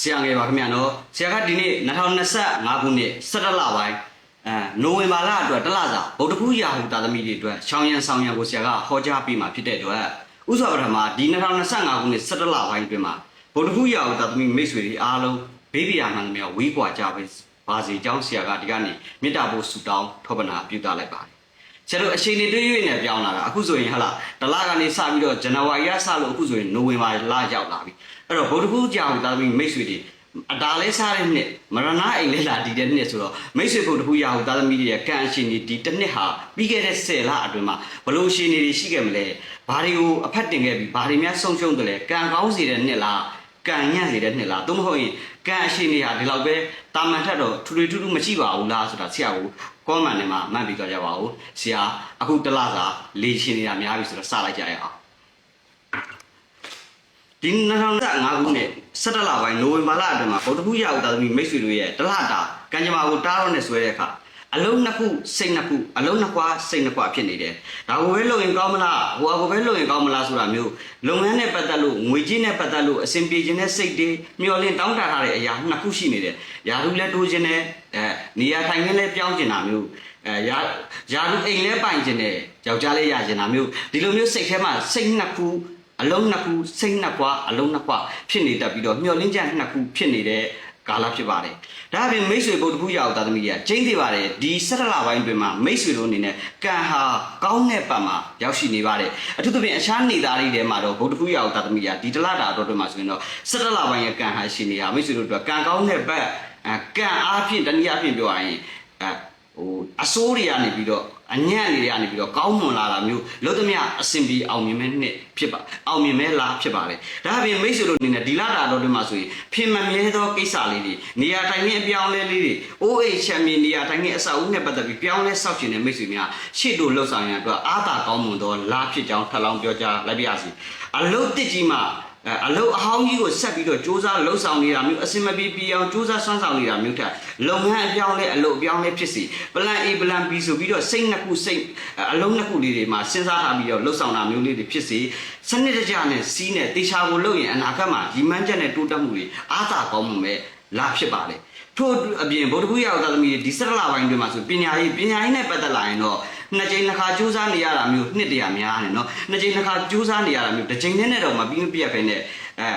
ဆရာငယ်ပါခင်ဗျာနော်ဆရာကဒီနေ့2025ခုနှစ်17လပိုင်းအဲနိုဝင်ဘာလအတွက်တစ်လစာဗုဒ္ဓဘူးရာဟုတာသမီတွေအတွက်ချောင်းရန်ဆောင်ရန်ကိုဆရာကဟောကြားပေးမှာဖြစ်တဲ့အတွက်ဥစွာပထမဒီ2025ခုနှစ်17လပိုင်းအတွင်းမှာဗုဒ္ဓဘူးရာဟုတာသမီမိတ်ဆွေတွေအားလုံးဘေးပြာမှန်သမျှဝေးကွာကြပါပါစေကြောင်းဆရာကဒီကနေ့မေတ္တာပို့ဆုတောင်းထောပနာပြုသလိုက်ပါတယ် ကျတော့အချိန်တွေတွေး၍နဲ့ပြောင်းလာတာအခုဆိုရင်ဟလာတလကနေစပြီးတော့ဇန်နဝါရီကစလို့အခုဆိုရင်နိုဝင်ဘာလရောက်လာပြီအဲ့တော့ဗုဒ္ဓဘူးကြောင်တာပြီးမိတ်ဆွေတွေအတားလဲစားတဲ့နှစ်မရဏအိမ်လဲလာတည်တဲ့နှစ်ဆိုတော့မိတ်ဆွေဗုဒ္ဓဘူးရာဟုသာသမီတွေရဲ့ကံအရှင်တွေဒီတစ်နှစ်ဟာပြီးခဲ့တဲ့10လအတွင်းမှာဘလို့ရှင်တွေရှိခဲ့မလဲဘာတွေကိုအဖက်တင်ခဲ့ပြီဘာတွေများဆုံးရှုံးတယ်လဲကံကောင်းစေတဲ့နှစ်လားကံညံ့စေတဲ့နှစ်လားသို့မဟုတ်ရင်ကံအရှင်တွေဟာဒီလောက်ပဲတာမန်ထက်တော့ထူထူထူးထူးမရှိပါဘူးလားဆိုတာဆရာကို ကောမန်နဲ့မှမှတ်ပြီးကြကြပါဦးဆရာအခုတစ်လစာလေရှင်နေတာများပြီဆိုတော့စလိုက်ကြရအောင်ဒီ2025ခုနှစ်17လပိုင်းနိုဝင်ဘာလအတွင်းမှာဗုဒ္ဓဘုရားဥဒါသမီမိတ်ဆွေတို့ရဲ့တလတာကံကြမ္မာကိုတားတော့နဲ့ဆွဲတဲ့အခါအလုံးနှစ်ခုစိတ်နှစ်ခုအလုံးနှစ်ခွာစိတ်နှစ်ခွာဖြစ်နေတယ်ဒါကိုပဲလုပ်ရင်ကောင်းမလားဟိုအကိုပဲလုပ်ရင်ကောင်းမလားဆိုတာမျိုးလုပ်ငန်းနဲ့ပတ်သက်လို့ငွေကြေးနဲ့ပတ်သက်လို့အဆင်ပြေခြင်းနဲ့စိတ်တွေမျှော်လင့်တောင်းတထားတဲ့အရာနှစ်ခုရှိနေတယ်ယာရုလည်းတိုးခြင်းနဲ့ အဲနေရာထိုင်ခင်းလည်းပြောင်းကျင်တာမျိုးအဲယာယာရုအိမ်လည်းပိုင်ခြင်းနဲ့ယောက်ျားလည်းရခြင်းတာမျိုးဒီလိုမျိုးစိတ်ထဲမှာစိတ်နှစ်ခုအလုံးနှစ်ခုစိတ်နှစ်ခွာအလုံးနှစ်ခွာဖြစ်နေတတ်ပြီးတော့မျှော်လင့်ချက်နှစ်ခုဖြစ်နေတဲ့ကာလဖြစ်ပါတယ်။ဒါအပြင်မိတ်ဆွေဗုဒ္ဓဘုရားသာသမီတွေကကျင်းသေးပါတယ်ဒီ17လပိုင်းတွင်မှာမိတ်ဆွေတို့အနေနဲ့ကံဟာကောင်းတဲ့ပတ်မှာရောက်ရှိနေပါတယ်။အထူးသဖြင့်အခြားနေသားတွေထဲမှာတော့ဗုဒ္ဓဘုရားသာသမီတွေကဒီတလတာတော့တွင်မှာဆိုရင်တော့17လပိုင်းရဲ့ကံဟာရှိနေတာမိတ်ဆွေတို့အတွက်ကံကောင်းတဲ့ဘက် အဲကံအားဖြင့်တနည်းအားဖြင့်ပြောရရင်အဲဟိုအစိုးတွေကနေပြီးတော့အညံ့တွေကနေပြီးတော့ကောင်းမွန်လာတာမျိုးလို့သမျှအစဉ်ပြေအောင်မြင်မဲ့နှစ်ဖြစ်ပါအောင်မြင်မဲ့လားဖြစ်ပါလေဒါအပြင်မိတ်ဆွေတို့အနေနဲ့ဒီလာတာတော့ဒီမှာဆိုရင်ဖြစ်မမြဲသောကိစ္စလေးတွေနေရာတိုင်းနဲ့အပြောင်းလဲလေးတွေအိုးအိတ်ချမ်းမြေနေရာတိုင်းနဲ့အဆောက်အဦနဲ့ပတ်သက်ပြီးပြောင်းလဲဆောက်ရှင်တဲ့မိတ်ဆွေများရှေ့တို့လှုပ်ဆောင်ရန်အတွက်အားသာကောင်းမွန်သောလားဖြစ်ကြောင်းထပ်လောင်းပြောကြားလိုက်ပါရစေအလုတ်တစ်ကြီးမှာ အဲအလုတ်အဟောင်းကြီးကိုဆက်ပြီးတော့စူးစမ်းလှုပ်ဆောင်နေတာမျိုးအစင်မပြေပြေအောင်စူးစမ်းဆွမ်းဆောင်နေတာမျိုးထက်လုပ်ငန်းအပြောင်းလဲအလုတ်အပြောင်းလဲဖြစ်စီ plan A plan B ဆိုပြီးတော့စိတ်နှစ်ခုစိတ်အလုံးနှစ်ခုလေးတွေမှာစဉ်းစားထားပြီးတော့လှုပ်ဆောင်တာမျိုးလေးတွေဖြစ်စီစနစ်တကျနဲ့စီးနဲ့တေချာကိုလုပ်ရင်အနာဂတ်မှာရီမန်းချက်နဲ့တိုးတက်မှုတွေအားသာကောင်းမှုပဲလာဖြစ်ပါလေထို့အပြင်ဗုဒ္ဓဘုရားသာသမီဒီစရလပိုင်းတွေမှာဆိုပညာရေးပညာရေးနဲ့ပတ်သက်လာရင်တော့ နှစ်ကြိမ်နှစ်ခါစူးစမ်းနေရတာမျိုးနှစ်တရာများတယ်နော်နှစ်ကြိမ်နှစ်ခါစူးစမ်းနေရတာမျိုးတစ်ကြိမ်နဲ့တော့မပြီးမပြတ်ပဲနဲ့အဲ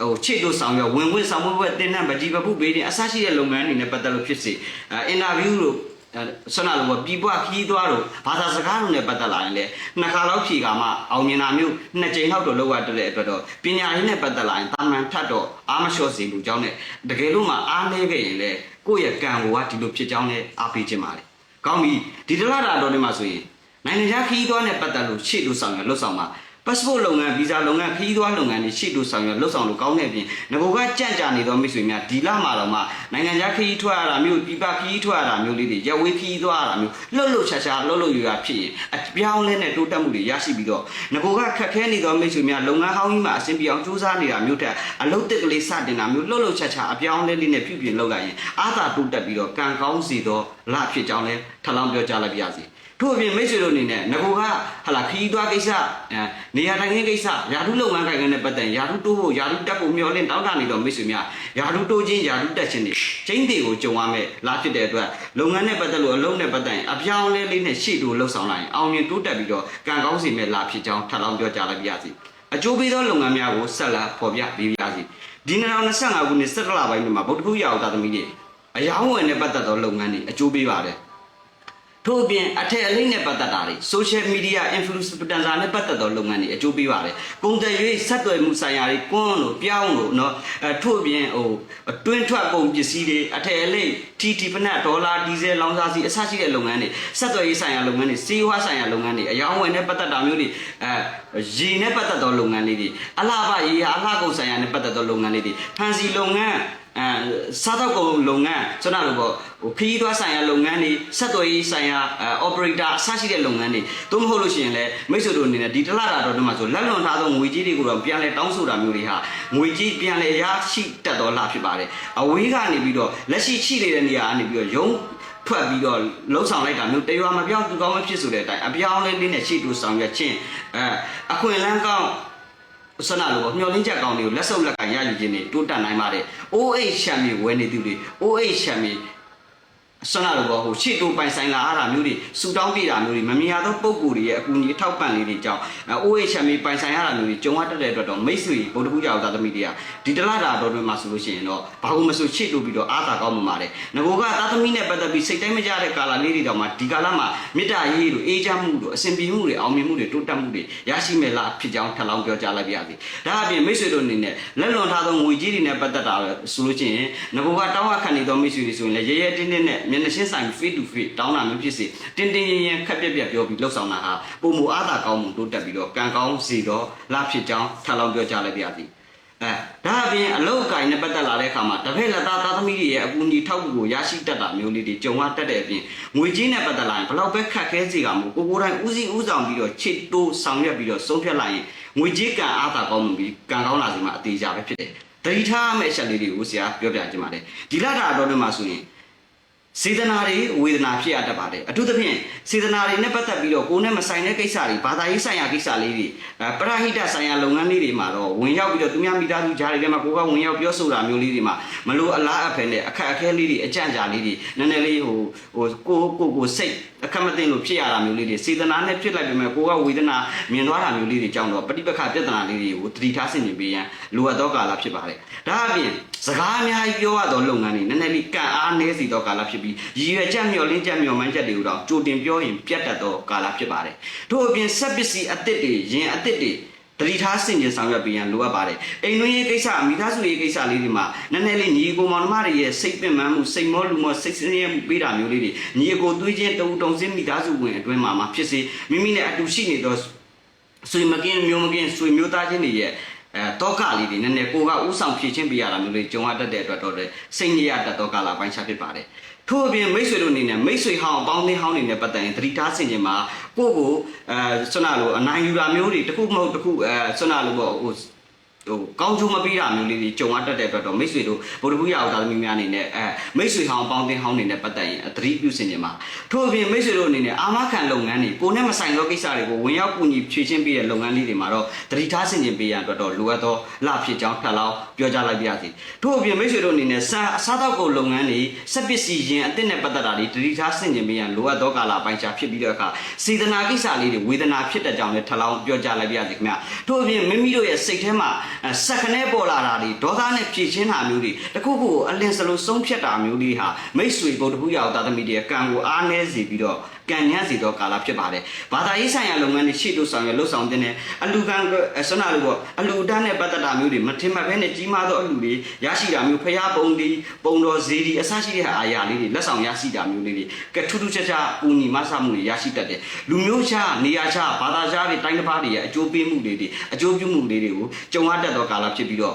ဟိုခြေတို့ဆောင်ရဝင်ဝင်ဆောင်ဝဲတင်တဲ့မကြီးပပုပေးနေအဆရှိတဲ့လုပ်ငန်းတွေနဲ့ပတ်သက်လို့ဖြစ်စေအဲအင်တာဗျူးတို့ဆွမ်းနာလို့ပြည်ပွားခီးသွားတော့ဘာသာစကားတွေနဲ့ပတ်သက်လာရင်လေနှစ်ခါတော့ဖြေကမှအောင်မြင်တာမျိုးနှစ်ကြိမ်လောက်တော့လောက်ရတဲ့အတွက်တော့ပညာရေးနဲ့ပတ်သက်လာရင်တာမန်ထတ်တော့အားမလျှော့စေဘူးကြောင်းနဲ့တကယ်လို့မှအားနေခဲ့ရင်လေကိုယ့်ရဲ့ကံကိုကဒီလိုဖြစ်ကြောင်းနဲ့အားပေးခြင်းပါလေ ကောင်းပြီဒီတလားတာတော့ဒီမှာဆိုရင်နိုင်ငံခြားခီးသွားနဲ့ပတ်သက်လို့ရှေ့လို့ဆောင်ရလှုပ်ဆောင်မှာ passport လုပ်ငန်း visa လုပ်ငန်းခရီးသွားလုပ်ငန်းတွေရှေ့တို့ဆောင်ရွက်လှုပ်ဆောင်လို့ကောင်းတဲ့အပြင်ငကိုကကြန့်ကြာနေသောမိတ်ဆွေများဒီလမှာတော့မှနိုင်ငံခြားခရီးထွက်ရတာမျိုးပြပခရီးထွက်ရတာမျိုးလေးတွေရဝေးခရီးသွားရတာမျိုးလှုပ်လှုပ်ရှားရှားလှုပ်လှုပ်ရရဖြစ်ရင်အ ပြောင်းလဲနဲ့တိုးတက်မှုတွေရရှိပြီးတော့ငကိုကခက်ခဲနေသောမိတ်ဆွေများလုပ်ငန်းဟောင်းကြီးမှာအဆင်ပြေအောင်ကြိုးစားနေတာမျိုးတက်အလုပ်တက်ကလေးစတင်တာမျိုးလှုပ်လှုပ်ရှားရှားအပြောင်းလဲလေးနဲ့ပြုပြင်လုပ်လိုက်ရင်အာသာတိုးတက်ပြီးတော့ကံကောင်းစီသောလဖြစ်ကြောင်းလဲထပ်လောင်းပြောကြားလိုက်ပါရစေ ထို့အပြင်မိတ်ဆွေတို့အနေနဲ့ငကိုကဟလာခီးသွားကိစ္စအဲနေရာတိုင်းကိစ္စယာထုလုပ်ငန်းကိုင်ငန်းနဲ့ပတ်သက်ယာထုတိုးဖို့ယာထုတက်ဖို့မျှော်လင့်တောင်းတနေတော့မိတ်ဆွေများယာထုတိုးခြင်းယာထုတက်ခြင်းတွေချင်းတွေကိုကြုံရမယ်လားဖြစ်တဲ့အတွက်လုပ်ငန်းနဲ့ပတ်သက်လို့အလုံးနဲ့ပတ်သက်ရင်အပြောင်းလဲလေးနဲ့ရှေ့တို့လှုပ်ဆောင်လိုက်ရင်အောင်မြင်တိုးတက်ပြီးတော့ကံကောင်းစီမဲ့လားဖြစ်ကြောင်းထပ်လောင်းပြောကြားလိုက်ပါရစေအကျိုးပေးသောလုပ်ငန်းများကိုဆက်လက်ဖော်ပြပေးပါရစေဒီ2025ခုနှစ်17လပိုင်းမှာဗုဒ္ဓဘုရားသာသမီတွေအယောင်းဝယ်နဲ့ပတ်သက်သောလုပ်ငန်းတွေအကျိုးပေးပါတယ် ထို့အပြင်အထက်အလိမ့်နဲ့ပတ်သက်တာတွေ social media influencer နဲ့ပတ်သက်သောလုပ်ငန်းတွေအကျိုးပေးပါတယ်။ကုန်သွယ်ရေးဆက်သွယ်မှုဆိုင်ရာတွေကွန်းလို့ပြောင်းလို့နော်အထို့အပြင်ဟိုတွင်းထွက်ကုန်ပစ္စည်းတွေအထက်အလိမ့်တီတီပနတ်ဒေါ်လာဒီဇယ်လောင်စာဆီအစရှိတဲ့လုပ်ငန်းတွေဆက်သွယ်ရေးဆိုင်ရာလုပ်ငန်းတွေစေဝါဆိုင်ရာလုပ်ငန်းတွေအယောင်းဝယ်နဲ့ပတ်သက်တာမျိုးတွေအဲရေနဲ့ပတ်သက်သောလုပ်ငန်းတွေအလှပရေးအလှကုန်ဆိုင်ရာနဲ့ပတ်သက်သောလုပ်ငန်းတွေဖန်စီလုပ်ငန်း အဲစားတော့ကုန်လုပ်ငန်းကျွန်တော်တို့ပေါ့ဟိုခရီးသွားဆိုင်ရာလုပ်ငန်းတွေဆက်သွယ်ရေးဆိုင်ရာအဲ operator အစရှိတဲ့လုပ်ငန်းတွေသို့မဟုတ်လို့ရှိရင်လည်းမိတ်ဆွေတို့အနေနဲ့ဒီတလတာတော့ဒီမှာဆိုလက်လွန်ထားသောငွေကြီးတွေကိုတော့ပြန်လဲတောင်းဆိုတာမျိုးတွေဟာငွေကြီးပြန်လဲရရှိတတ်တော်လာဖြစ်ပါတယ်အဝေးကနေပြီးတော့လက်ရှိရှိနေတဲ့နေရာကနေပြီးတော့ယုံထွက်ပြီးတော့လှုပ်ဆောင်လိုက်တာမျိုးတရွာမပြောင်းသူကောင်းမဖြစ်ဆိုတဲ့အတိုင်းအပြောင်းလဲလေးနဲ့ရှေ့တူဆောင်ရွက်ခြင်းအဲအခွင့်အလန်းကောင်း ဆန္ဒလိုပေါ့မျောလင်းချက်ကောင်းတွေကိုလက်ဆုပ်လက်ကင်ရယူခြင်းတွေတိုးတက်နိုင်ပါတယ် OH ချမ်းမြေဝယ်နေသူတွေ OH ချမ်းမြေ ဆန္ဒလိုပေါ့ဟိုရှေ့တိုးပိုင်ဆိုင်လာအားတာမျိုးတွေစူတောင်းပြတာမျိုးတွေမမြင်ရသောပုံကိုယ်တွေရဲ့အကူအညီအထောက်ပံ့လေးတွေကြောင့် OH ချမ်းမြေပိုင်ဆိုင်ရတာမျိုးတွေကြုံရတတ်တဲ့အတွက်တော့မိတ်ဆွေဗုဒ္ဓဘုရားသာသမီတွေကဒီတလားတာတော်တွင်မှာဆိုလို့ရှိရင်တော့ဘာလို့မဆိုရှေ့တိုးပြီးတော့အားသာကောင်းမှာပါတယ်ငကိုကသာသမီနဲ့ပတ်သက်ပြီးစိတ်တိုင်းမကြတဲ့ကာလလေးတွေတောင်မှဒီကာလမှာမေတ္တာရေးတို့အေးချမ်းမှုတို့အစဉ်ပြေမှုတွေအောင်မြင်မှုတွေတိုးတက်မှုတွေရရှိမယ်လားဖြစ်ကြောင်းထပ်လောင်းပြောကြားလိုက်ပါရစေ။ဒါအပြင်မိတ်ဆွေတို့အနေနဲ့လက်လွန်ထားသောငွေကြီးတွေနဲ့ပတ်သက်တာဆိုလို့ချင်းငကိုကတောင်းရခံနေသောမိတ်ဆွေတွေဆိုရင်လည်းရဲရဲတင်းတင်းနဲ့မျက်နှာချင်းဆိုင် face to face တောင်းတာမျိုးဖြစ်စေတင်းတင်းရင်ရင်ခက်ပြက်ပြက်ပြောပြီးလှုပ်ဆောင်တာဟာပုံမူအားသာကောင်းမှုတိုးတက်ပြီးတော့ကံကောင်းစီတော့လားဖြစ်ကြောင်းထပ်လောင်းပြောကြားလိုက်ပါရစေ။အဲဒါအပြင်အလောက်ကိုင်းနဲ့ပတ်သက်လာတဲ့အခါမှာတပည့်လက်သားသားသမီးတွေရဲ့အကူအညီထောက်ကူကိုရရှိတတ်တာမျိုးလေးတွေကြုံရတတ်တဲ့အပြင်ငွေကြီးနဲ့ပတ်သက်လာရင်ဘလောက်ပဲခက်ခဲစီကမှုကိုကိုယ်တိုင်ဦးစီးဦးဆောင်ပြီးတော့ချစ်တိုးဆောင်ရွက်ပြီးတော့ဆုံးဖြတ်လိုက်ရင်ငွေကြီးကံအားသာကောင်းမှုပြီးကံကောင်းလာစီမှာအသေးချာပဲဖြစ်တယ်။တတိထားမယ့်အချက်လေးတွေကိုဆရာပြောပြခြင်းပါတယ်။ဒီလတာတော်တွေမှာဆိုရင် စေတနာတွေဝေဒနာဖြစ်ရတတ်ပါတယ်အထူးသဖြင့်စေတနာတွေနဲ့ပတ်သက်ပြီးတော့ကိုယ်နဲ့မဆိုင်တဲ့ကိစ္စတွေဘာသာရေးဆိုင်ရာကိစ္စလေးတွေအဲပရဟိတဆိုင်ရာလုပ်ငန်းလေးတွေမှာတော့ဝင်ရောက်ပြီးတော့သူများမိသားစုကြားတွေထဲမှာကိုယ်ကဝင်ရောက်ပြောဆိုတာမျိုးလေးတွေမှာမလို့အလားအဖယ်နဲ့အခက်အခဲလေးတွေအကြံ့ကြာလေးတွေနည်းနည်းလေးဟိုဟိုကိုကိုကိုစိတ်အခက်မသိလို့ဖြစ်ရတာမျိုးလေးတွေစေတနာနဲ့ဖြစ်လိုက်ပေမဲ့ကိုကဝေဒနာမြင်သွားတာမျိုးလေးတွေကြောင့်တော့ပฏิပက္ခပြဿနာလေးတွေကိုတတိထားဆင်ခြင်ပေးရန်လိုအပ်သောကာလဖြစ်ပါတယ်ဒါအပြင်စကားအများကြီးပြောရသောလုပ်ငန်းတွေနည်းနည်းလေးကန့်အားနည်းစီသောကာလဖြစ်ပြီးရည်ရွယ်ချက်မျှော်လင့်ချက်မျှော်မှန်းချက်တွေကိုတော့ကြိုတင်ပြောရင်ပြတ်တတ်သောကာလဖြစ်ပါတယ်ထို့အပြင်ဆက်ပစ္စည်းအသစ်တွေရင်အသစ်တွေ တတိထားဆင်ခြင်ဆောင်ရွက်ပေးရန်လိုအပ်ပါတယ်အိမ်တွင်းရေးကိစ္စမိသားစုရေးကိစ္စလေးတွေမှာနည်းနည်းလေးညီကိုမောင်နှမတွေရဲ့စိတ်ပင်ပန်းမှုစိတ်မောလူမောစိတ်ဆင်းရဲမှုပေးတာမျိုးလေးတွေညီကိုသွေးချင်းတုံတုံစင်းမိသားစုဝင်အတွင်းမှာမှာဖြစ်စေမိမိနဲ့အတူရှိနေသောဆွေမကင်းမျိုးမကင်းဆွေမျိုးသားချင်းတွေရဲ့အဲတောကလေးတွေနည်းနည်းကိုကဥဆောင်ဖြည့်ချင်းပေးရတာမျိုးလေးကြုံရတတ်တဲ့အတွက်တော့လေစိတ်ညစ်ရတတ်သောကာလပိုင်းခြားဖြစ်ပါတယ် ထို့အပြင်မိတ်ဆွေတို့အနေနဲ့မိတ်ဆွေဟောင်းအပေါင်းအသင်းဟောင်းတွေနဲ့ပတ်သက်ရင်သတိထားဆင်ခြင်မှာကိုယ့်ကိုအဲဆွနာလိုအနိုင်ယူတာမျိုးတွေတစ်ခုမဟုတ်တစ်ခုအဲဆွနာလိုပေါ့ဟို ဟိုကောင်းချိုးမပေးတာမျိုးလေးတွေကြုံရတတ်တဲ့အတွက်တော့မိတ်ဆွေတို့ဗုဒ္ဓဘုရားအောင်သားသမီးများအနေနဲ့အဲမိတ်ဆွေဟောင်းအပေါင်းအသင်းဟောင်းတွေနဲ့ပတ်သက်ရင်သတိပြုဆင်ခြင်မှာထို့အပြင်မိတ်ဆွေတို့အနေနဲ့အာမခံလုပ်ငန်းတွေကိုယ်နဲ့မဆိုင်သောကိစ္စတွေကိုဝင်ရောက်ကူညီဖြည့်ချင်းပေးတဲ့လုပ်ငန်းလေးတွေမှာတော့သတိထားဆင်ခြင်ပေးရန်အတွက်တော့လိုအပ်သောလဖြစ်ကြောင်းထပ်လောင်းပြောကြားလိုက်ပါရစေထို့အပြင်မိတ်ဆွေတို့အနေနဲ့စာအစားအသောက်ကုန်လုပ်ငန်းတွေစက်ပစ္စည်းရင်အသစ်နဲ့ပတ်သက်တာတွေသတိထားဆင်ခြင်ပေးရန်လိုအပ်သောကာလပိုင်းခြားဖြစ်ပြီးတဲ့အခါစေတနာကိစ္စလေးတွေဝေဒနာဖြစ်တဲ့ကြောင်းလည်းထပ်လောင်းပြောကြားလိုက်ပါရစေခင်ဗျထို့အပြင်မိမိတို့ရဲ့စိတ်ထဲမှာအဲ စက္ကနဲပေါ်လာတာတွေဒေါသနဲ့ဖြည့်ချင်းတာမျိုးတွေတခုခုကိုအလင်းစလို့ဆုံးဖြတ်တာမျိုးတွေဟာမိတ်ဆွေဗုဒ္ဓဘုရားသားသမီးတွေရဲ့ကံကိုအားနည်းစေပြီးတော့ ကံညံ့စေသောကာလဖြစ်ပါတယ်။ဘာသာရေးဆိုင်ရာလုပ်ငန်းတွေရှေ့တို့ဆောင်ရွက်လှုပ်ဆောင်တဲ့အလူကံဆန္ဒလိုပေါ့အလူတန်းနဲ့ပတ်သက်တာမျိုးတွေမထင်မှတ်ဘဲနဲ့ကြီးမားသောအလူတွေရရှိတာမျိုးဖျားပုံဒီပုံတော်ဈေးဒီအစရှိတဲ့အာရာလေးတွေလက်ဆောင်ရရှိတာမျိုးလေးတွေကထူးထူးခြားခြားပူညီမဆမှုတွေရရှိတတ်တယ်။လူမျိုးခြားနေရာခြားဘာသာခြားတွေတိုင်းတစ်ပါးတွေရဲ့အကျိုးပေးမှုတွေတွေအကျိုးပြုမှုတွေတွေကိုကြုံရတတ်သောကာလဖြစ်ပြီးတော့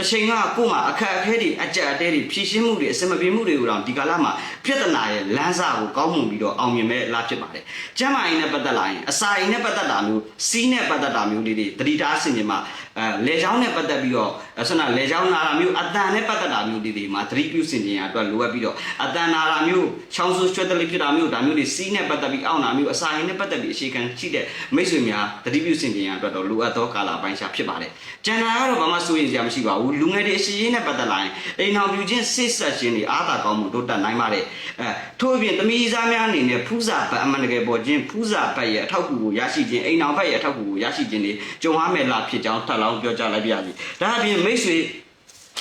တချိန်ကကို့မှာအခက်အခဲတွေအကြက်အတဲတွေဖြည့်ရှင်းမှုတွေအစမပြေမှုတွေကိုတော့ဒီကာလမှာပြဿနာရဲ့လမ်းစာကိုကောင်းမွန်ပြီးတော့အောင်မြင်မဲ့လားဖြစ်ပါတယ်။ကျမ်းမာရေးနဲ့ပတ်သက်လာရင်အစာရင်နဲ့ပတ်သက်တာမျိုးစီးနဲ့ပတ်သက်တာမျိုးလေးတွေတတိတားဆင်ခြင်မှာ အဲလေချောင်းနဲ့ပတ်သက်ပြီးတော့ဆန္ဒလေချောင်းနာတာမျိုးအတန်နဲ့ပတ်သက်တာမျိုးလေးတွေမှာသတိပြုဆင်ခြင်ရအတွက်လိုအပ်ပြီးတော့အတန်နာတာမျိုးချောင်းဆူရွှဲတလိဖြစ်တာမျိုးဒါမျိုးတွေစီးနဲ့ပတ်သက်ပြီးအောင့်တာမျိုးအစာရင်နဲ့ပတ်သက်ပြီးအခြေခံရှိတဲ့မိတ်ဆွေများသတိပြုဆင်ခြင်ရအတွက်တော့လိုအပ်သောကာလပိုင်းခြားဖြစ်ပါတယ်။ကျန်တာကတော့ဘာမှစိုးရိမ်စရာမရှိပါဘူး။လူငယ်တွေအရှိရေးနဲ့ပတ်သက်လာရင်အိမ်တော်ပြူချင်းဆစ်ဆက်ခြင်းတွေအားသာကောင်းမှုတိုးတက်နိုင်ပါတယ်။အဲ ထို့အပြင်သမီးစားများအနေနဲ့ဖူးစာပတ်အမှန်တကယ်ပေါ်ခြင်းဖူးစာပတ်ရဲ့အထောက်အကူကိုရရှိခြင်းအိမ်တော်ဘက်ရဲ့အထောက်အကူကိုရရှိခြင်းတွေကြုံရမယ်လားဖြစ်ကြောင်းထပ်လောင်းပြောကြားလိုက်ပါရစေ။ဒါအပြင်မိတ်ဆွေ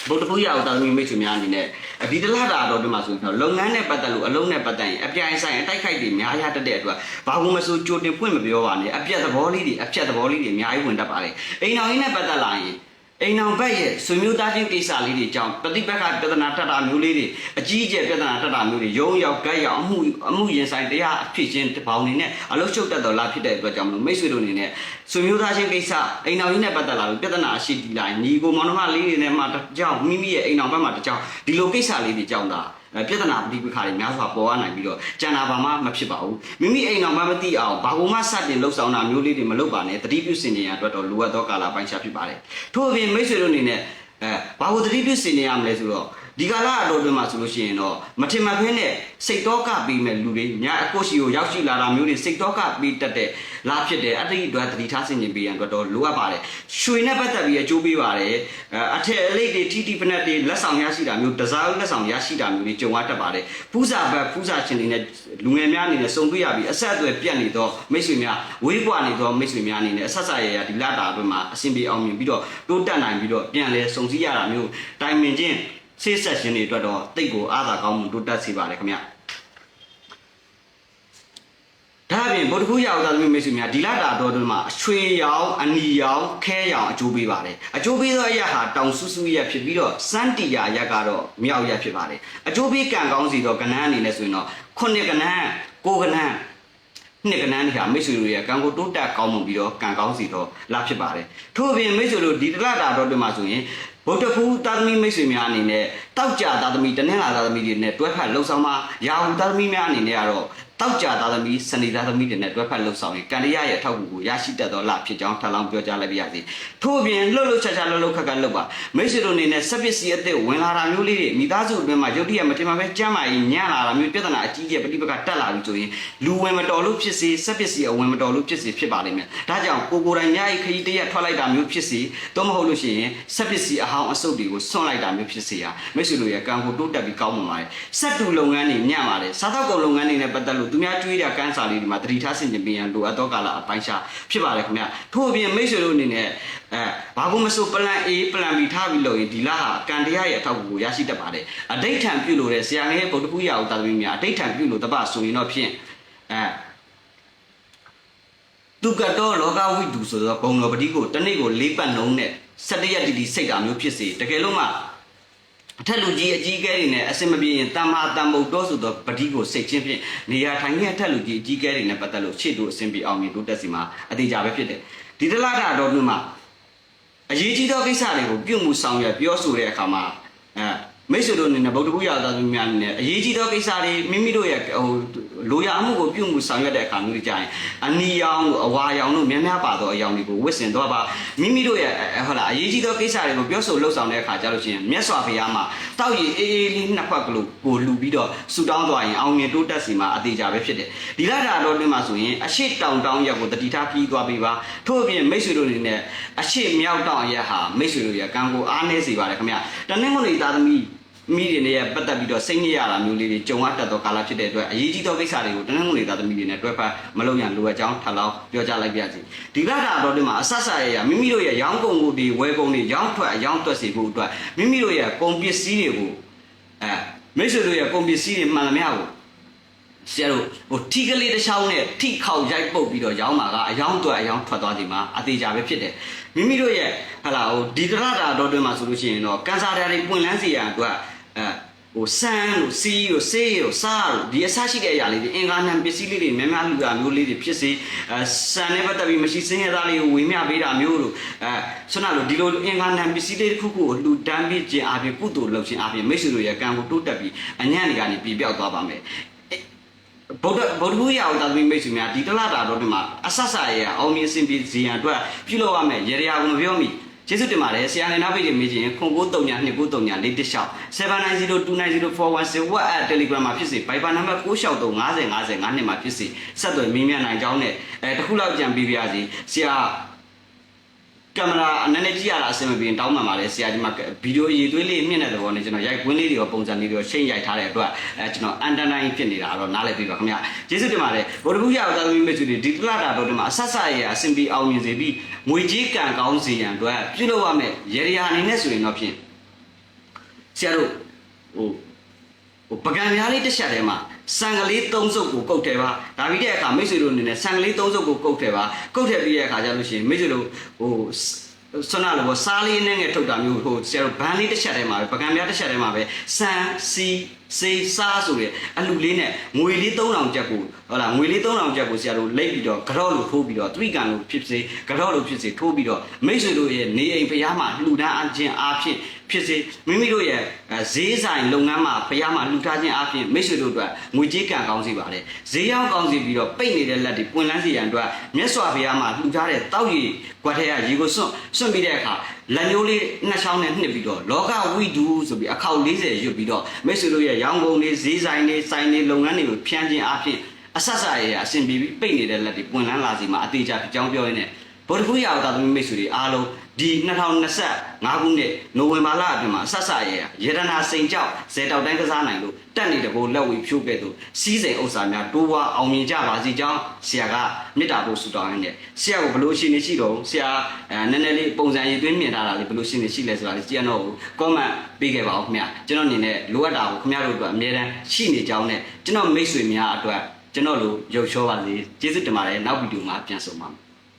ဗုဒ္ဓဘုရားအောင်တာသမီးမိတ်ဆွေများအနေနဲ့ဒီတလားတာတော့ဒီမှာဆိုရင်တော့လုပ်ငန်းနဲ့ပတ်သက်လို့အလုံးနဲ့ပတ်သက်ရင်အပြိုင်ဆိုင်အတိုက်ခိုက်တွေများရတတ်တဲ့အတွက်ဘာလို့မဆိုကြိုတင်ဖွင့်မပြောပါနဲ့အပြက်သဘောလေးတွေအပြက်သဘောလေးတွေအများကြီးဝင်တတ်ပါတယ်အိမ်တော်ကြီးနဲ့ပတ်သက်လာရင် အိမ်အောင်ဘက်ရဲ့ဆွေမျိုးသားချင်းကိစ္စလေးတွေကြောင့်ပฏิပတ်ကပြဿနာတက်တာမျိုးလေးတွေအကြီးအကျယ်ပြဿနာတက်တာမျိုးတွေရုံရောက်ကြက်ရောက်အမှုအမှုရင်ဆိုင်တရားအဖြစ်ချင်းတပေါင်းနေနဲ့အလုချုပ်တက်တော်လားဖြစ်တဲ့အတွက်ကြောင့်မလို့မိတ်ဆွေတို့အနေနဲ့ဆွေမျိုးသားချင်းကိစ္စအိမ်အောင်ကြီးနဲ့ပတ်သက်လာပြီးပြဿနာရှိတီလာညီကိုမောင်နှမလေးတွေနဲ့မှတစ်ကြောင်မိမိရဲ့အိမ်အောင်ဘက်မှာတစ်ကြောင်ဒီလိုကိစ္စလေးတွေကြောင့်ဒါ ပြဿနာပဋိပက္ခတွေများစွာပေါ်ရနိုင်ပြီးတော့ကြံတာဘာမှမဖြစ်ပါဘူးမိမိအိမ်အောင်မှမသိအောင်ဘာလို့မှစတင်လှုပ်ဆောင်တာမျိုးလေးတွေမလုပ်ပါနဲ့တတိပြုစင်နေရအတွက်တော့လိုအပ်သောကာလပိုင်းခြားဖြစ်ပါတယ်ထို့အပြင်မိတ်ဆွေတို့အနေနဲ့အဲဘာလို့တတိပြုစင်နေရမလဲဆိုတော့ ဒီကာလအတော်တွင်မှာဆိုလို့ရှိရင်တော့မထင်မှတ်ဖဲနဲ့စိတ်တော့ကပြီးမဲ့လူတွေညာအကိုရှိကိုရောက်ရှိလာတာမျိုးတွေစိတ်တော့ကပြီးတတ်တဲ့လားဖြစ်တယ်အတိတ်အတွက်တတိထားဆင်ခြင်ပေးရန်အတွက်တော့လိုအပ်ပါတယ်ရွှေနဲ့ပတ်သက်ပြီးအကျိုးပေးပါတယ်အဲအထက်အလိတ်တွေထီထီဖနက်တွေလက်ဆောင်ရရှိတာမျိုးတစားလက်ဆောင်ရရှိတာမျိုးတွေကြုံရတတ်ပါတယ်ဖူးစာဘက်ဖူးစာချင်းတွေနဲ့လူငယ်များအနေနဲ့စုံတွေ့ရပြီးအဆက်အသွယ်ပြတ်နေတော့မိတ်ဆွေများဝေးကွာနေတော့မိတ်ဆွေများအနေနဲ့အဆက်ဆက်ရရဒီလတာအတွင်းမှာအဆင်ပြေအောင်မြင်ပြီးတော့တိုးတက်နိုင်ပြီးတော့ပြန်လဲစုံစည်းရတာမျိုးတိုင်ပင်ချင်း ဆေးဆက်ရှင်တွေအတွက်တော့တိတ်ကိုအားသာကောင်းမှုတိုးတက်စေပါတယ်ခင်ဗျာဒါအပြင်ဗုဒ္ဓခူးရောက်သားသမီးမိတ်ဆွေများဒီလတာတော်တွင်မှာအချွေရောင်အနီရောင်ခဲရောင်အကျိုးပေးပါတယ်အကျိုးပေးသောအရက်ဟာတောင်ဆူဆူရက်ဖြစ်ပြီးတော့စန်းတီယာရက်ကတော့မြောက်ရက်ဖြစ်ပါတယ်အကျိုးပေးကံကောင်းစီတော့ကဏ္ဍအနေနဲ့ဆိုရင်တော့ခုနှစ်ကဏ္ဍကိုကဏ္ဍနှစ်ကဏ္ဍတွေဟာမိတ်ဆွေတို့ရဲ့ကံကိုတိုးတက်ကောင်းမှုပြီးတော့ကံကောင်းစီတော့လာဖြစ်ပါတယ်ထို့အပြင်မိတ်ဆွေတို့ဒီတလတာတော်တွင်မှာဆိုရင် ဗုဒ္ဓဖူးသာသမီမိတ်ဆွေများအနေနဲ့တောက်ကြသာသမီတနင်္လာသာသမီတွေနဲ့တွဲဖက်လှုပ်ဆောင်မှာရာဟုသာသမီများအနေနဲ့ကတော့ တောက်ကြသာသမီစနေသာသမီတွေနဲ့တွဲဖက်လှုပ်ဆောင်ရင်ကန္တရရဲ့အထောက်အကူကိုရရှိတတ်သောလဖြစ်ကြောင်းထပ်လောင်းပြောကြားလိုက်ပါရစေထို့အပြင်လှုပ်လှုပ်ချာချာလှုပ်လှုပ်ခက်ခက်လှုပ်ပါမိတ်ဆွေတို့အနေနဲ့စက်ပစ္စည်းအသစ်ဝင်လာတာမျိုးလေးတွေမိသားစုအတွင်းမှာရုတ်တရက်မတင်မပဲကြမ်းမာရင်ညံ့လာတာမျိုးပြဿနာအကြီးကြီးပဋိပက္ခတက်လာပြီဆိုရင်လူဝင်မတော်လို့ဖြစ်စေစက်ပစ္စည်းအဝင်မတော်လို့ဖြစ်စေဖြစ်ပါလိမ့်မယ်ဒါကြောင့်ကိုကိုယ်တိုင်ညအိခရီးတရက်ထွက်လိုက်တာမျိုးဖြစ်စေတော့မဟုတ်လို့ရှိရင်စက်ပစ္စည်းအဟောင်းအစုပ်တွေကိုဆွန့်လိုက်တာမျိုးဖြစ်စေဟာမိတ်ဆွေတို့ရဲ့ကံကိုတိုးတက်ပြီးကောင်းမှာပါတယ်စက်တူလုပ်ငန်းတွေညံ့ပါတယ်စားသောက်ကုန်လုပ်ငန်းတွေနဲ့ပတ်သက်လို့သူများကြွေးတဲ့ကန်းစာလေးတွေမှာတတိထားဆင်ခြင်ပေးရန်လိုအပ်သောကာလအပိုင်းခြားဖြစ်ပါတယ်ခင်ဗျထို့အပြင်မိတ်ဆွေတို့အနေနဲ့အဲဘာကိုမဆို plan A plan B ထားပြီးလုပ်ရင်ဒီလဟာကံတရားရဲ့အထောက်အကူကိုရရှိတတ်ပါတယ်အဋိဋ္ဌံပြုလို့တဲ့ဆရာငယ်ရဲ့ဗုဒ္ဓဘုရားဥတာသမီးများအဋိဋ္ဌံပြုလို့တပတ်ဆိုရင်တော့ဖြင့်အဲသူကတော့လောကဝိတုဆိုတော့ဘုံတော်ပတိကိုတစ်နေ့ကို၄ပတ်လုံးနဲ့၁၇ရက်တီတီစိတ်တာမျိုးဖြစ်စေတကယ်လို့မှ အထက်လူကြီးအကြီးအကဲတွေနဲ့အစင်မပြေရင်တမ္မာတန်ဗုဒ္ဓဆိုသောပတိကိုစိတ်ချင်းဖြင့်နေရာထိုင်ခဲ့အထက်လူကြီးအကြီးအကဲတွေနဲ့ပတ်သက်လို့ရှေ့တို့အစင်ပြေအောင်မြင်တိုးတက်စီမှာအသေးကြပဲဖြစ်တယ်ဒီတလားတာတော်တို့မှာအရေးကြီးသောကိစ္စတွေကိုပြုမှုဆောင်ရွက်ပြောဆိုတဲ့အခါမှာအဲမိတ်ဆွေတို့အနေနဲ့ဗုဒ္ဓဘုရားသားသမီးများအနေနဲ့အရေးကြီးသောကိစ္စတွေမိမိတို့ရဲ့ဟို လိုရာမှုကိုပြုမှုဆောင်ရွက်တဲ့အခါမျိုးတွေကြရင်အနီရောင်အဝါရောင်တို့များများပါသောအရောင်တွေကိုဝစ်စင်တော့ပါမိမိတို့ရဲ့ဟုတ်လားအရေးကြီးသောကိစ္စတွေကိုပြောဆိုလှုပ်ဆောင်တဲ့အခါကြလို့ရှိရင်မြတ်စွာဘုရားမှာတောက်ရည်အေးအေးလေးနှစ်ခွက်ကလေးကိုလှူပြီးတော့ဆူတောင်းသွားရင်အောင်မြင်တိုးတက်စီမှာအသေးကြပဲဖြစ်တယ်ဒီလတာတော်တွင်မှာဆိုရင်အရှိတောင်တောင်ရက်ကိုတတိထားပြီးသွားပေးပါထို့အပြင်မိတ်ဆွေတို့အနေနဲ့အရှိမြောက်တောင်ရက်ဟာမိတ်ဆွေတို့ရဲ့ကံကိုအားနည်းစေပါတယ်ခင်ဗျတနင်္ဂနွေသားသမီး မိတွေနဲ့ပတ်သက်ပြီးတော့စိတ်ညစ်ရတာမျိုးလေးတွေကြုံရတတ်သောကာလဖြစ်တဲ့အတွက်အရေးကြီးသောကိစ္စတွေကိုတနင်္ဂနွေသားသမီးတွေနဲ့တွဲဖက်မလုပ်ရန်လိုအပ်ကြောင်းထပ်လောင်းပြောကြားလိုက်ပါရစေဒီလတာတော်တွေမှာအဆက်ဆက်ရရမိမိတို့ရဲ့ရောင်းကုန်ကိုဒီဝယ်ကုန်တွေရောင်းထွက်အရောင်းတွက်စေဖို့အတွက်မိမိတို့ရဲ့ကုန်ပစ္စည်းတွေကိုအဲမိတ်ဆွေတို့ရဲ့ကုန်ပစ္စည်းတွေမှန်သမျှကိုဆရာတို့ဟိုထီကလေးတစ်ချောင်းနဲ့ထိခေါက်ရိုက်ပုတ်ပြီးတော့ရောင်းမှာကအယောင်းအတွက်အယောင်းထွက်သွားချိန်မှာအသေးကြပဲဖြစ်တယ်မိမိတို့ရဲ့ဟလာဟိုဒီတရတာတော်တွင်မှာဆိုလို့ရှိရင်တော့ကန်ဆာဓာတ်တွေပွင့်လန်းစေရန်အတွက် အဲဟိုဆန်းတို့စီးတို့ဆေးတို့စားတို့ဒီအစရှိတဲ့အရာလေးတွေအင်္ဂါနံပစ္စည်းလေးတွေများများလူတာမျိုးလေးတွေဖြစ်စေအဲဆန်နဲ့ပတ်သက်ပြီးမရှိစင်းရသားလေးကိုဝေမျှပေးတာမျိုးတို့အဲဆွမ်းလို့ဒီလိုအင်္ဂါနံပစ္စည်းလေးတစ်ခုခုကိုလူတန်းပြီးခြင်းအပြင်ကုသိုလ်လုပ်ခြင်းအပြင်မိတ်ဆွေတို့ရဲ့ကံကိုတိုးတက်ပြီးအညံ့တွေကနေပြပြောက်သွားပါမယ်ဗုဒ္ဓဗုဒ္ဓဘုရားတော်သမီးမိတ်ဆွေများဒီတလတာတော်ဒီမှာအဆဆရရအောင်မြင်စင်ပြေစီရန်အတွက်ပြုလုပ်ရမယ်ရေရာကိုမပြောမိ ကျေးဇူးတင်ပါတယ်ဆရာနေနောက်ပိတ်တွေမေးချင်ခွန်939 2939 416 79029416 WhatsApp Telegram မှာဖြစ်စေ Viber နံပါတ်963 50 50 9နှစ်မှာဖြစ်စေဆက်သွယ်မေးမြန်းနိုင်ကြောင်းနဲ့အဲတခုလောက်ကြံပေးပါရစေဆရာ ကင်မရာအနေနဲ့ကြည့်ရတာအဆင်မပြေရင်တောင်းပန်ပါလေဆရာဒီမှာဗီဒီယိုရည်သွေးလေးမြင့်တဲ့သဘောနဲ့ကျွန်တော်ရိုက်ကွင်းလေးတွေရောပုံစံလေးတွေရောချိန်ရိုက်ထားတဲ့အတွက်အဲကျွန်တော်အန်တန်တိုင်းဖြစ်နေတာတော့နားလည်ပြီပါခင်ဗျာကျေးဇူးတင်ပါတယ်ဗုဒ္ဓဘုရားတော်သမီးမိတ်ဆွေတွေဒီတလတာတော့ဒီမှာအဆက်ဆက်ရအဆင်ပြေအောင်မြင်စေပြီးငွေကြေးကံကောင်းစေရန်အတွက်ပြုလုပ်ရမယ်ရေရာအနေနဲ့ဆိုရင်တော့ဖြင့်ဆရာတို့ဟိုဟိုပကံများလေးတစ်ချက်ထဲမှာ ဆန်ကလေး၃စုပ်ကိုကုတ်တယ်ပါဒါပြီးတဲ့အခါမိတ်ဆွေတို့အနေနဲ့ဆန်ကလေး၃စုပ်ကိုကုတ်တယ်ပါကုတ်တယ်ပြီးတဲ့အခါကျလို့ရှိရင်မိတ်ဆွေတို့ဟိုဆွမ်းနာလို့စားလေးနဲ့ငယ်ထုတ်တာမျိုးဟိုဆရာတို့ဘန်းလေးတစ်ချက်ထဲမှာပဲပကံများတစ်ချက်ထဲမှာပဲဆန်စီ စေးစားဆိုတဲ့အလူလေးနဲ့ငွေလေး3000ကျပ်ကိုဟုတ်လားငွေလေး3000ကျပ်ကိုဆရာတို့လိတ်ပြီးတော့ကြော့လို့ထိုးပြီးတော့သတိကံလို့ဖြစ်စေကြော့လို့ဖြစ်စေထိုးပြီးတော့မိတ်ဆွေတို့ရဲ့နေအိမ်ဖျားမှာလှူဒန်းအခြင်းအားဖြင့်ဖြစ်စေမိမိတို့ရဲ့ဈေးဆိုင်လုပ်ငန်းမှာဖျားမှာလှူထားခြင်းအားဖြင့်မိတ်ဆွေတို့အတွက်ငွေကြေးကံကောင်းစေပါတယ်ဈေးရောက်ကောင်းစေပြီးတော့ပိတ်နေတဲ့လက်တွေပွင့်လန်းစေရန်အတွက်မြတ်စွာဘုရားမှာလှူထားတဲ့တောက်ရည်ကွက်ထဲကရေကိုစွန့်စွန့်ပြီးတဲ့အခါ လက်မျိုးလေးနှစ်ချောင်းနဲ့နှစ်ပြီးတော့လောကဝိဒူဆိုပြီးအခောက်40ရွတ်ပြီးတော့မိတ်ဆွေတို့ရဲ့ရောင်းကုန်တွေဈေးဆိုင်တွေဆိုင်တွေလုပ်ငန်းတွေကိုဖြန့်ခြင်းအပြင်အဆက်ဆက်ရရအဆင်ပြေပြီးပိတ်နေတဲ့လက်တွေပွင့်လန်းလာစီမှာအသေးချာအကြောင်းပြောရင်းနဲ့ ဗုဒ္ဓဘုရားတော်သမီးမိတ်ဆွေတွေအားလုံးဒီ2025ခုနှစ်နိုဝင်ဘာလအတွင်းမှာအဆက်ဆက်ရရရေဒနာစိန်ကြောက်ဇေတောက်တိုင်းကစားနိုင်လို့တက်နေတဲ့ဘိုးလက်ဝေဖြိုးခဲ့သူစီးစိန်ဥစ္စာများတိုးဝါအောင်မြင်ကြပါစေကြောင်းဆရာကမေတ္တာပို့ဆုတောင်းရင်းနဲ့ဆရာကိုဘလို့ရှိနေရှိတော့ဆရာအဲနည်းနည်းလေးပုံစံရည်သွင်းမြင်ထားတာလေးဘလို့ရှိနေရှိလဲဆိုတာလေးကြည့်ရတော့ကောမန့်ပေးခဲ့ပါဦးခင်ဗျာကျွန်တော်အနေနဲ့လိုအပ်တာကိုခင်ဗျားတို့အတွက်အမြဲတမ်းရှိနေကြောင်းနဲ့ကျွန်တော်မိတ်ဆွေများအတွက်ကျွန်တော်လိုရုပ်ချောပါစေကျေးဇူးတင်ပါတယ်နောက်ဗီဒီယိုမှာပြန်ဆုံပါမယ်